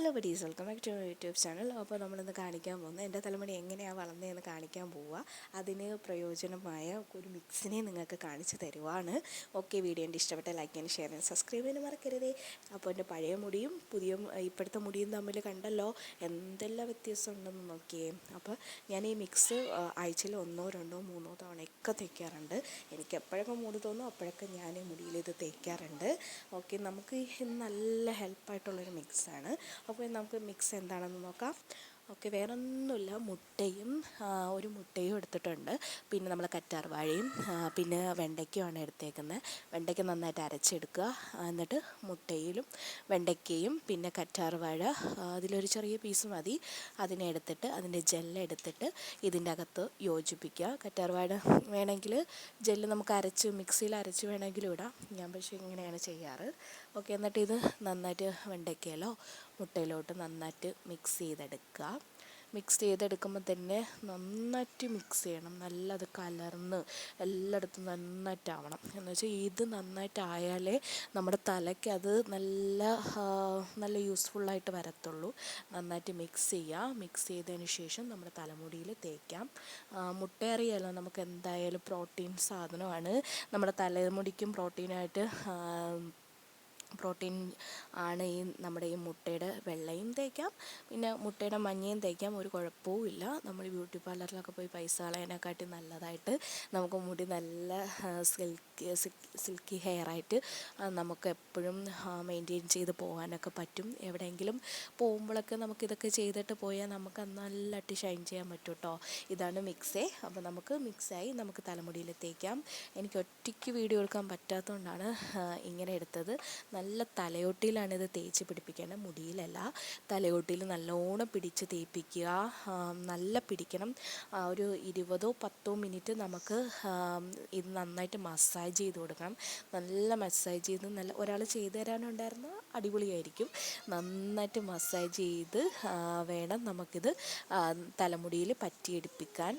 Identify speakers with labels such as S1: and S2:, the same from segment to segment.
S1: Hello buddies welcome back to YouTube channel അപ്പോൾ നമ്മളിന്ന് കാണിക്കാൻ പോകുന്നത് എന്റെ തലമുടി എങ്ങനെയാണ് വളർന്നതെന്ന് കാണിക്കാൻ പോവുക. അതിന് പ്രയോജനമായ ഒരു മിക്സിനെ നിങ്ങൾക്ക് കാണിച്ചു തരുവാണ്. ഓക്കെ വീഡിയോ എന്റെ ഇഷ്ടപ്പെട്ട ലൈക്ക് ചെയ്യാൻ ഷെയർ ചെയ്യാൻ സബ്സ്ക്രൈബ് ചെയ്യാൻ മറക്കരുതേ. അപ്പോൾ എന്റെ പഴയ മുടിയും പുതിയ ഇപ്പോഴത്തെ മുടിയും തമ്മിൽ കണ്ടല്ലോ. എന്തെല്ലാം വ്യത്യാസം ഉണ്ടെന്ന് നോക്കിയേ. അപ്പോൾ ഞാൻ ഈ മിക്സ് ആഴ്ചയിൽ ഒന്നോ രണ്ടോ മൂന്നോ തവണയൊക്കെ തേക്കാറുണ്ട്. എനിക്ക് എപ്പോഴൊക്കെ മൂടി തോന്നും അപ്പോഴൊക്കെ ഞാൻ മുടിയിൽ ഇത് തേക്കാറുണ്ട്. ഓക്കെ നമുക്ക് നല്ല ഹെൽപ്പായിട്ടുള്ളൊരു മിക്സാണ് അപ്പോൾ നമുക്ക് മിക്സ് എന്താണെന്ന് നോക്കാം. ഓക്കെ വേറെ ഒന്നുമില്ല മുട്ടയും ഒരു മുട്ടയും എടുത്തിട്ടുണ്ട്. പിന്നെ നമ്മൾ കറ്റാർവാഴയും പിന്നെ വെണ്ടയ്ക്കുമാണ് എടുത്തേക്കുന്നത് വെണ്ടയ്ക്ക നന്നായിട്ട് അരച്ചെടുക്കുക. എന്നിട്ട് മുട്ടയിലും വെണ്ടയ്ക്കയും പിന്നെ കറ്റാർവാഴ അതിലൊരു ചെറിയ പീസ് മതി. അതിനെ എടുത്തിട്ട് അതിന്റെ ജെല്ല് എടുത്തിട്ട് ഇതിന്റെ അകത്ത് യോജിപ്പിക്കുക. കറ്റാർവാഴ വേണമെങ്കിൽ ജെല്ല് നമുക്ക് അരച്ച് മിക്സിയിൽ അരച്ച് വേണമെങ്കിലും ഇടാം. ഞാൻ പക്ഷേ ഇങ്ങനെയാണ് ചെയ്യാറ്. ഓക്കെ എന്നിട്ട് ഇത് നന്നായിട്ട് വെണ്ടയ്ക്കയിലോ മുട്ടയിലോട്ട് നന്നായിട്ട് മിക്സ് ചെയ്തെടുക്കുക. മിക്സ് ചെയ്തെടുക്കുമ്പോൾ തന്നെ നന്നായിട്ട് മിക്സ് ചെയ്യണം. നല്ല അത് കലർന്ന് എല്ലായിടത്തും നന്നായിട്ടാവണം. എന്ന് വെച്ചാൽ ഇത് നന്നായിട്ടായാലേ നമ്മുടെ തലയ്ക്ക് അത് നല്ല നല്ല യൂസ്ഫുള്ളായിട്ട് വരത്തുള്ളൂ. നന്നായിട്ട് മിക്സ് ചെയ്യുക മിക്സ് ചെയ്തതിന് ശേഷം നമ്മുടെ തലമുടിയിൽ തേക്കാം. മുട്ടയറിയാലോ നമുക്ക് എന്തായാലും പ്രോട്ടീൻ സാധനമാണ്. നമ്മുടെ തലമുടിക്കും പ്രോട്ടീനായിട്ട് പ്രോട്ടീൻ ആണ് ഈ നമ്മുടെ ഈ മുട്ടയുടെ വെള്ളയും തേക്കാം. പിന്നെ മുട്ടയുടെ മഞ്ഞയും തേക്കാം. ഒരു കുഴപ്പവും ഇല്ല. നമ്മൾ ബ്യൂട്ടി പാർലറിലൊക്കെ പോയി പൈസ കളയാനെക്കാട്ടി നല്ലതായിട്ട് നമുക്ക് മുടി നല്ല സിൽക്കി സിൽക്കി ഹെയറായിട്ട് നമുക്ക് എപ്പോഴും മെയിന്റെയിൻ ചെയ്ത് പോകാനൊക്കെ പറ്റും. എവിടെയെങ്കിലും പോകുമ്പോഴൊക്കെ നമുക്കിതൊക്കെ ചെയ്തിട്ട് പോയാൽ നമുക്ക് നല്ലതായിട്ട് ഷൈൻ ചെയ്യാൻ പറ്റും കേട്ടോ ഇതാണ് മിക്സേ. അപ്പോൾ നമുക്ക് മിക്സായി നമുക്ക് തലമുടിയിൽ തേക്കാം. എനിക്ക് ഒറ്റയ്ക്ക് വീഡിയോ എടുക്കാൻ പറ്റാത്തതുകൊണ്ടാണ് ഇങ്ങനെ എടുത്തത്. നല്ല തലയോട്ടിയിലാണ് ഇത് തേച്ച് പിടിപ്പിക്കേണ്ടത്. മുടിയിലല്ല. തലയോട്ടിയിൽ നല്ലോണം പിടിച്ച് തേപ്പിക്കുക. നല്ല പിടിക്കണം. ഒരു ഇരുപതോ പത്തോ മിനിറ്റ് നമുക്ക് ഇത് നന്നായിട്ട് മസാജ് ചെയ്ത് കൊടുക്കണം. നല്ല മസാജ് ചെയ്ത് നല്ല ഒരാൾ ചെയ്തു തരാനുണ്ടായിരുന്ന അടിപൊളിയായിരിക്കും. നന്നായിട്ട് മസാജ് ചെയ്ത് വേണം നമുക്കിത് തലമുടിയിൽ പറ്റിയെടുപ്പിക്കാൻ.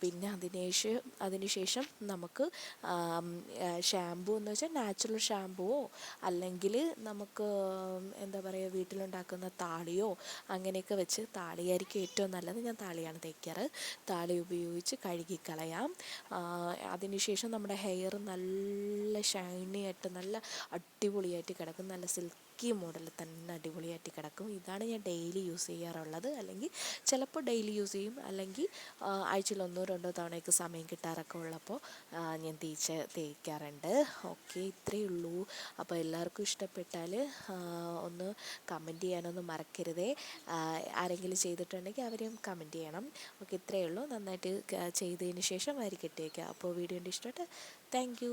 S1: പിന്നെ അതിനുശേഷം അതിനുശേഷം നമുക്ക് ഷാമ്പു എന്ന് വെച്ചാൽ നാച്ചുറൽ ഷാമ്പുവോ അല്ലെങ്കിൽ നമുക്ക് എന്താ പറയുക വീട്ടിലുണ്ടാക്കുന്ന താളിയോ അങ്ങനെയൊക്കെ വെച്ച് താളിയായിരിക്കും ഏറ്റവും നല്ലത്. ഞാൻ താളിയാണ് തേക്കാറ്. താളി ഉപയോഗിച്ച് കഴുകിക്കളയാം. അതിനുശേഷം നമ്മുടെ ഹെയർ നല്ല ഷൈനി ആയിട്ട് നല്ല അടിപൊളിയായിട്ട് കിടക്കും. നല്ല സിൽക്ക് ഈ മോഡൽ തന്നെ അടിപൊളിയായിട്ട് കിടക്കും. ഇതാണ് ഞാൻ ഡെയിലി യൂസ് ചെയ്യാറുള്ളത്. അല്ലെങ്കിൽ ചിലപ്പോൾ ഡെയിലി യൂസ് ചെയ്യും. അല്ലെങ്കിൽ ആഴ്ചയിൽ ഒന്നോ രണ്ടോ തവണയൊക്കെ സമയം കിട്ടാറൊക്കെ ഉള്ളപ്പോൾ ഞാൻ തേച്ച് തേക്കാറുണ്ട്. ഓക്കെ ഇത്രയേ ഉള്ളൂ. അപ്പോൾ എല്ലാവർക്കും ഇഷ്ടപ്പെട്ടാൽ ഒന്ന് കമന്റ് ചെയ്യാനൊന്നും മറക്കരുതേ. ആരെങ്കിലും ചെയ്തിട്ടുണ്ടെങ്കിൽ അവരെയും കമന്റ് ചെയ്യണം. ഓക്കെ ഇത്രയേ ഉള്ളൂ. നന്നായിട്ട് ചെയ്തതിന് ശേഷം അവർ കെട്ടിയേക്കുക അപ്പോൾ വീഡിയോന്റെ ഇഷ്ടമായിട്ട് താങ്ക്